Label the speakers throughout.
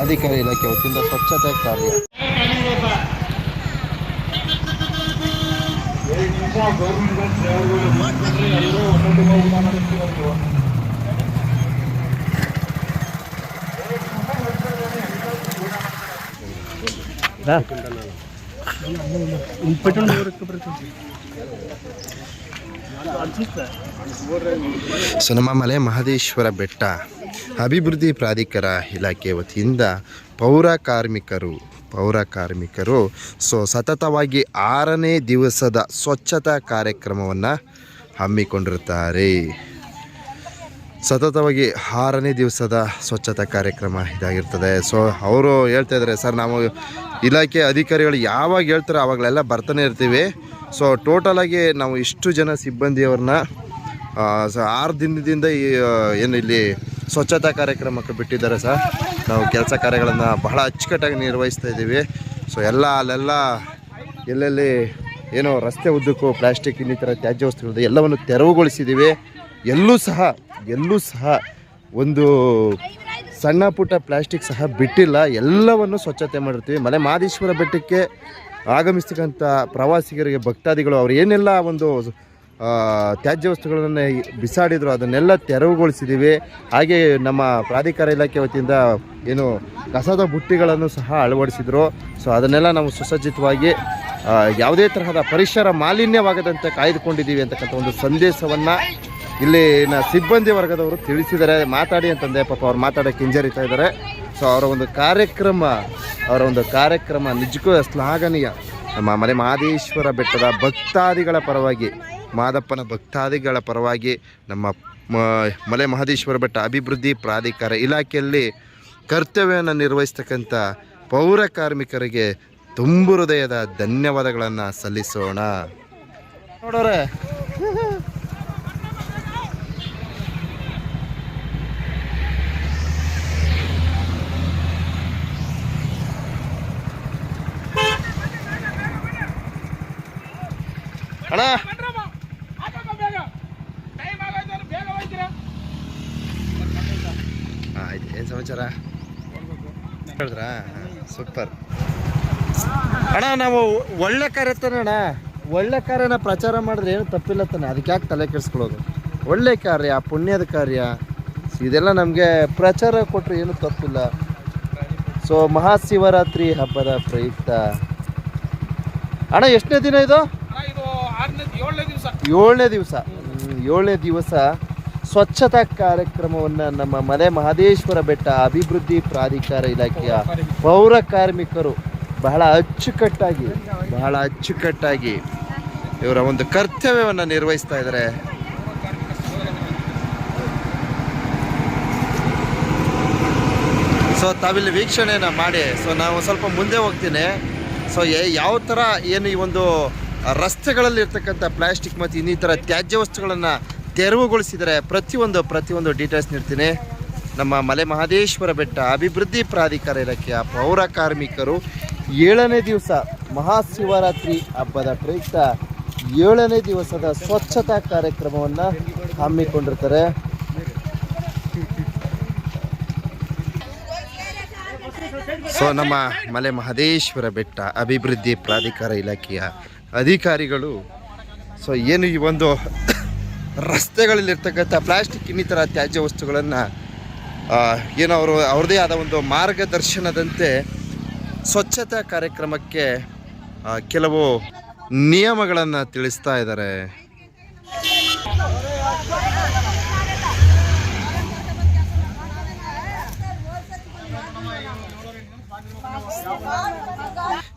Speaker 1: ಪ್ರಾಧಿಕಾರ ಇಲಾಖೆ ವತಿಯಿಂದ ಸ್ವಚ್ಛತೆ ಕಾರ್ಯ. ಸೊ ನಮ್ಮ ಮಲೆ ಮಹದೇಶ್ವರ ಬೆಟ್ಟ. ಅಭಿವೃದ್ಧಿ ಪ್ರಾಧಿಕಾರ ಇಲಾಖೆ ವತಿಯಿಂದ ಪೌರ ಕಾರ್ಮಿಕರು ಪೌರ ಕಾರ್ಮಿಕರು ಸೊ ಸತತವಾಗಿ ಆರನೇ ದಿವಸದ ಸ್ವಚ್ಛತಾ ಕಾರ್ಯಕ್ರಮವನ್ನು ಹಮ್ಮಿಕೊಂಡಿರುತ್ತಾರೆ. ಸತತವಾಗಿ ಆರನೇ ದಿವಸದ ಸ್ವಚ್ಛತಾ ಕಾರ್ಯಕ್ರಮ ಇದಾಗಿರ್ತದೆ. ಸೊ ಅವರು ಹೇಳ್ತಾ ಇದ್ದಾರೆ ಸರ್, ನಾವು ಇಲಾಖೆ ಅಧಿಕಾರಿಗಳು ಯಾವಾಗ ಹೇಳ್ತಾರೋ ಆವಾಗಲೆಲ್ಲ ಬರ್ತಾನೆ ಇರ್ತೀವಿ. ಸೊ ಟೋಟಲಾಗಿ ನಾವು ಇಷ್ಟು ಜನ ಸಿಬ್ಬಂದಿಯವ್ರನ್ನ ಆರು ದಿನದಿಂದ ಏನು ಇಲ್ಲಿ ಸ್ವಚ್ಛತಾ ಕಾರ್ಯಕ್ರಮಕ್ಕೆ ಬಿಟ್ಟಿದ್ದಾರೆ ಸರ್. ನಾವು ಕೆಲಸ ಕಾರ್ಯಗಳನ್ನು ಬಹಳ ಅಚ್ಚುಕಟ್ಟಾಗಿ ನಿರ್ವಹಿಸ್ತಾ ಇದ್ದೀವಿ. ಸೊ ಎಲ್ಲ ಅಲ್ಲೆಲ್ಲ ಎಲ್ಲೆಲ್ಲಿ ಏನೋ ರಸ್ತೆ ಉದ್ದಕ್ಕೂ ಪ್ಲಾಸ್ಟಿಕ್ ಇನ್ನಿತರ ತ್ಯಾಜ್ಯ ವಸ್ತುಗಳಿದೆ ಎಲ್ಲವನ್ನು ತೆರವುಗೊಳಿಸಿದ್ದೀವಿ. ಎಲ್ಲೂ ಸಹ ಎಲ್ಲೂ ಸಹ ಒಂದು ಸಣ್ಣ ಪುಟ್ಟ ಪ್ಲಾಸ್ಟಿಕ್ ಸಹ ಬಿಟ್ಟಿಲ್ಲ. ಎಲ್ಲವನ್ನು ಸ್ವಚ್ಛತೆ ಮಾಡಿರ್ತೀವಿ. ಮಲೆ ಮಾದೇಶ್ವರ ಬೆಟ್ಟಕ್ಕೆ ಆಗಮಿಸ್ತಕ್ಕಂಥ ಪ್ರವಾಸಿಗರಿಗೆ ಭಕ್ತಾದಿಗಳು ಅವ್ರು ಏನೆಲ್ಲ ಒಂದು ತ್ಯಾಜ್ಯ ವಸ್ತುಗಳನ್ನು ಬಿಸಾಡಿದ್ರು, ಅದನ್ನೆಲ್ಲ ತೆರವುಗೊಳಿಸಿದ್ದೀವಿ ಹಾಗೆ ನಮ್ಮ ಪ್ರಾಧಿಕಾರ ಇಲಾಖೆ ವತಿಯಿಂದ ಏನು ಕಸದ ಬುಟ್ಟಿಗಳನ್ನು ಸಹ ಅಳವಡಿಸಿದ್ರು. ಸೊ ಅದನ್ನೆಲ್ಲ ನಾವು ಸುಸಜ್ಜಿತವಾಗಿ ಯಾವುದೇ ತರಹದ ಪರಿಸರ ಮಾಲಿನ್ಯವಾಗದಂತೆ ಕಾಯ್ದುಕೊಂಡಿದ್ದೀವಿ ಅಂತಕ್ಕಂಥ ಒಂದು ಸಂದೇಶವನ್ನು ಇಲ್ಲಿನ ಸಿಬ್ಬಂದಿ ವರ್ಗದವರು ತಿಳಿಸಿದ್ದಾರೆ. ಮಾತಾಡಿ ಅಂತಂದೆ, ಪಾಪ ಅವ್ರು ಮಾತಾಡೋಕ್ಕೆ ಹಿಂಜರಿತಾ ಇದ್ದಾರೆ. ಸೊ ಅವರ ಒಂದು ಕಾರ್ಯಕ್ರಮ, ಅವರ ಒಂದು ಕಾರ್ಯಕ್ರಮ ನಿಜಕ್ಕೂ ಶ್ಲಾಘನೀಯ. ನಮ್ಮ ಮನೆ ಮಹದೇಶ್ವರ ಬೆಟ್ಟದ ಭಕ್ತಾದಿಗಳ ಪರವಾಗಿ ಮಾದಪ್ಪನ ಭಕ್ತಾದಿಗಳ ಪರವಾಗಿ ನಮ್ಮ ಮಲೆ ಮಹದೇಶ್ವರ ಬೆಟ್ಟ ಅಭಿವೃದ್ಧಿ ಪ್ರಾಧಿಕಾರ ಇಲಾಖೆಯಲ್ಲಿ ಕರ್ತವ್ಯವನ್ನು ನಿರ್ವಹಿಸ್ತಕ್ಕಂಥ ಪೌರ ಕಾರ್ಮಿಕರಿಗೆ ತುಂಬು ಹೃದಯದ ಧನ್ಯವಾದಗಳನ್ನು ಸಲ್ಲಿಸೋಣ. ನೋಡೋರೆ. ಅಣ್ಣ ಆಯ್ತು ಏನು ಸಮಾಚಾರ? ಹೇಳಿದ್ರಾ? ಸೂಪರ್. ಅಣ್ಣ ನಾವು ಒಳ್ಳೆ ಕಾರ್ಯ ಅಣ್ಣ. ಒಳ್ಳೆ ಕಾರ್ಯನ ಪ್ರಚಾರ ಮಾಡಿದ್ರೆ ಏನು ತಪ್ಪಿಲ್ಲ ತಾನೆ. ಅದಕ್ಕೆ ಯಾಕೆ ತಲೆ ಕೆಡಿಸ್ಕೊಳ್ಳೋದು? ಒಳ್ಳೆ ಕಾರ್ಯ ಪುಣ್ಯದ ಕಾರ್ಯ. ಇದೆಲ್ಲ ನಮಗೆ ಪ್ರಚಾರ ಕೊಟ್ಟರೆ ಏನು ತಪ್ಪಿಲ್ಲ. ಸೊ ಮಹಾಶಿವರಾತ್ರಿ ಹಬ್ಬದ ಪ್ರಯುಕ್ತ. ಅಣ್ಣ ಎಷ್ಟನೇ ದಿನ ಇದು?
Speaker 2: ಏಳನೇ ದಿವಸ.
Speaker 1: ಏಳನೇ ದಿವಸ. ಏಳನೇ ದಿವಸ. ಸ್ವಚ್ಛತಾ ಕಾರ್ಯಕ್ರಮವನ್ನು ನಮ್ಮ ಮಲೆ ಮಹದೇಶ್ವರ ಬೆಟ್ಟ ಅಭಿವೃದ್ಧಿ ಪ್ರಾಧಿಕಾರ ಇಲಾಖೆಯ ಪೌರ ಕಾರ್ಮಿಕರು ಬಹಳ ಅಚ್ಚುಕಟ್ಟಾಗಿ ಬಹಳ ಅಚ್ಚುಕಟ್ಟಾಗಿ ಇವರ ಒಂದು ಕರ್ತವ್ಯವನ್ನು ನಿರ್ವಹಿಸ್ತಾ ಇದ್ದಾರೆ. ಸೊ ತಾವಿಲ್ಲಿ ವೀಕ್ಷಣೆನ ಮಾಡಿ ಸೊ ನಾವು ಸ್ವಲ್ಪ ಮುಂದೆ ಹೋಗ್ತೀನಿ. ಸೊ ಯಾವ ಥರ ಏನು ಈ ಒಂದು ರಸ್ತೆಗಳಲ್ಲಿ ಇರ್ತಕ್ಕಂಥ ಪ್ಲಾಸ್ಟಿಕ್ ಮತ್ತು ಇನ್ನಿತರ ತ್ಯಾಜ್ಯ ವಸ್ತುಗಳನ್ನು ತೆರವುಗೊಳಿಸಿದರೆ ಪ್ರತಿಯೊಂದು ಪ್ರತಿಯೊಂದು ಡೀಟೇಲ್ಸ್ ನೀಡ್ತೀನಿ. ನಮ್ಮ ಮಲೆ ಮಹದೇಶ್ವರ ಬೆಟ್ಟ ಅಭಿವೃದ್ಧಿ ಪ್ರಾಧಿಕಾರ ಇಲಾಖೆಯ ಪೌರ ಕಾರ್ಮಿಕರು ಏಳನೇ ದಿವಸ ಮಹಾಶಿವರಾತ್ರಿ ಹಬ್ಬದ ಪ್ರಯುಕ್ತ ಏಳನೇ ದಿವಸದ ಸ್ವಚ್ಛತಾ ಕಾರ್ಯಕ್ರಮವನ್ನು ಹಮ್ಮಿಕೊಂಡಿರ್ತಾರೆ. ಸೊ ನಮ್ಮ ಮಲೆ ಮಹದೇಶ್ವರ ಬೆಟ್ಟ ಅಭಿವೃದ್ಧಿ ಪ್ರಾಧಿಕಾರ ಇಲಾಖೆಯ ಅಧಿಕಾರಿಗಳು ಸೊ ಏನು ಈ ಒಂದು ರಸ್ತೆಗಳಲ್ಲಿರ್ತಕ್ಕಂಥ ಪ್ಲಾಸ್ಟಿಕ್ ಇನ್ನಿತರ ತ್ಯಾಜ್ಯ ವಸ್ತುಗಳನ್ನು ಏನು ಅವರು ಅವ್ರದೇ ಆದ ಒಂದು ಮಾರ್ಗದರ್ಶನದಂತೆ ಸ್ವಚ್ಛತಾ ಕಾರ್ಯಕ್ರಮಕ್ಕೆ ಕೆಲವು ನಿಯಮಗಳನ್ನು ತಿಳಿಸ್ತಾ ಇದ್ದಾರೆ.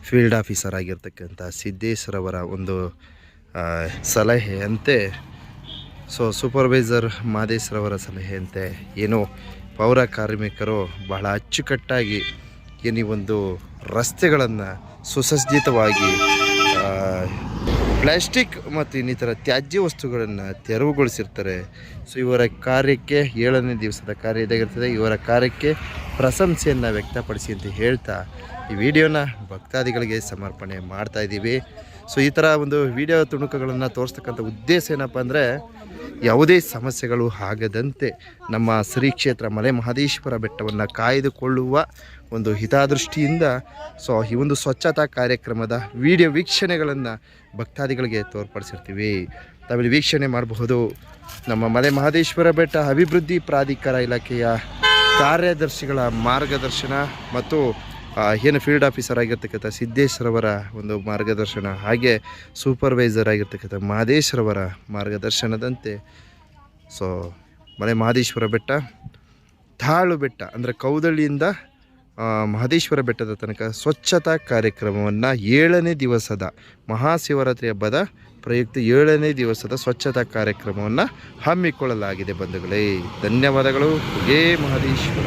Speaker 1: ಫೀಲ್ಡ್ ಆಫೀಸರ್ ಆಗಿರ್ತಕ್ಕಂಥ ಸಿದ್ದೇಶ್ವರವರ ಒಂದು ಸಲಹೆಯಂತೆ ಸೊ ಸೂಪರ್ವೈಸರ್ ಮಾದೇಶ್ರವರ ಸಲಹೆಯಂತೆ ಏನು ಪೌರ ಕಾರ್ಮಿಕರು ಬಹಳ ಅಚ್ಚುಕಟ್ಟಾಗಿ ಏನು ಒಂದು ರಸ್ತೆಗಳನ್ನು ಸುಸಜ್ಜಿತವಾಗಿ ಪ್ಲಾಸ್ಟಿಕ್ ಮತ್ತು ಇನ್ನಿತರ ತ್ಯಾಜ್ಯ ವಸ್ತುಗಳನ್ನು ತೆರವುಗೊಳಿಸಿರ್ತಾರೆ. ಸೊ ಇವರ ಕಾರ್ಯಕ್ಕೆ ಏಳನೇ ದಿವಸದ ಕಾರ್ಯ ಇದಾಗಿರ್ತದೆ. ಇವರ ಕಾರ್ಯಕ್ಕೆ ಪ್ರಶಂಸೆಯನ್ನು ವ್ಯಕ್ತಪಡಿಸಿ ಅಂತ ಹೇಳ್ತಾ ಈ ವಿಡಿಯೋನ ಭಕ್ತಾದಿಗಳಿಗೆ ಸಮರ್ಪಣೆ ಮಾಡ್ತಾ ಇದ್ದೀವಿ. ಸೊ ಈ ಥರ ಒಂದು ವಿಡಿಯೋ ತುಣುಕುಗಳನ್ನು ತೋರಿಸ್ತಕ್ಕಂಥ ಉದ್ದೇಶ ಏನಪ್ಪ ಅಂದರೆ, ಯಾವುದೇ ಸಮಸ್ಯೆಗಳು ಆಗದಂತೆ ನಮ್ಮ ಶ್ರೀ ಕ್ಷೇತ್ರ ಮಲೆ ಮಹದೇಶ್ವರ ಬೆಟ್ಟವನ್ನು ಕಾಯ್ದುಕೊಳ್ಳುವ ಒಂದು ಹಿತಾದೃಷ್ಟಿಯಿಂದ ಸೊ ಈ ಒಂದು ಸ್ವಚ್ಛತಾ ಕಾರ್ಯಕ್ರಮದ ವಿಡಿಯೋ ವೀಕ್ಷಣೆಗಳನ್ನು ಭಕ್ತಾದಿಗಳಿಗೆ ತೋರ್ಪಡಿಸಿರ್ತೀವಿ. ತಾವಿಲ್ಲಿ ವೀಕ್ಷಣೆ ಮಾಡಬಹುದು. ನಮ್ಮ ಮಲೆ ಮಹದೇಶ್ವರ ಬೆಟ್ಟ ಅಭಿವೃದ್ಧಿ ಪ್ರಾಧಿಕಾರ ಇಲಾಖೆಯ ಕಾರ್ಯದರ್ಶಿಗಳ ಮಾರ್ಗದರ್ಶನ ಮತ್ತು ಏನು ಫೀಲ್ಡ್ ಆಫೀಸರ್ ಆಗಿರ್ತಕ್ಕಂಥ ಸಿದ್ದೇಶ್ವರವರ ಒಂದು ಮಾರ್ಗದರ್ಶನ, ಹಾಗೆ ಸೂಪರ್ವೈಸರ್ ಆಗಿರ್ತಕ್ಕಂಥ ಮಹದೇಶ್ವರವರ ಮಾರ್ಗದರ್ಶನದಂತೆ ಸೊ ಮಲೆ ಮಹದೇಶ್ವರ ಬೆಟ್ಟ ತಾಳು ಬೆಟ್ಟ, ಅಂದರೆ ಕೌದಳ್ಳಿಯಿಂದ ಮಹದೇಶ್ವರ ಬೆಟ್ಟದ ತನಕ ಸ್ವಚ್ಛತಾ ಕಾರ್ಯಕ್ರಮವನ್ನು ಏಳನೇ ದಿವಸದ ಮಹಾಶಿವರಾತ್ರಿ ಹಬ್ಬದ ಪ್ರಯುಕ್ತ ಏಳನೇ ದಿವಸದ ಸ್ವಚ್ಛತಾ ಕಾರ್ಯಕ್ರಮವನ್ನು ಹಮ್ಮಿಕೊಳ್ಳಲಾಗಿದೆ ಬಂಧುಗಳೇ. ಧನ್ಯವಾದಗಳು. ಜೈ ಮಹದೇಶ್ವರ.